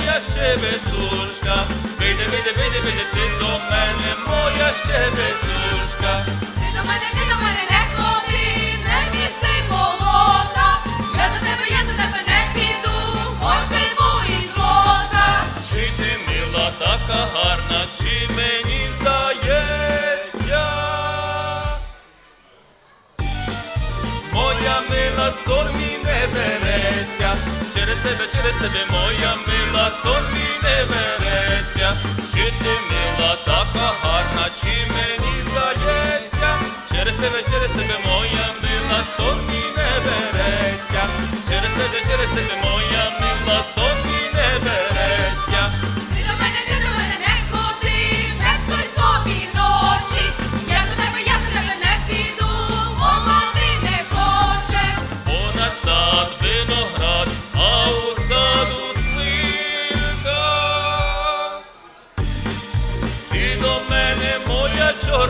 щебетушка, вийди, вийди, вийди, вийди, ти до мене, моя щебетушка. Ти до мене, ти до мене не ходи, не міси молока. Я за тебе, я за тебе не піду, хоч би і злота. Чи ти мила така гарна, чи мені здається? Моя мила сон мій не береться, через тебе, через тебе, моя мила сон собі не береться. Чи ти мила така гарна, чи мені здається? Через тебе, через тебе, моя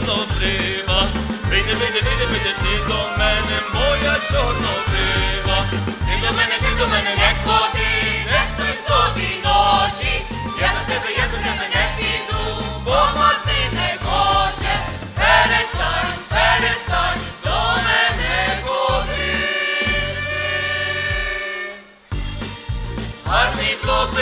чорнобрива, прийди, прийди, прийди, прийди ти до мене, моя чорнобрива. Ти до мене, ти до мене не ходи, не псуй собі ночі. Я до тебе, я до тебе не піду, бо мати не хоче. Перестань, перестань до мене ходити. Гарний хлопець.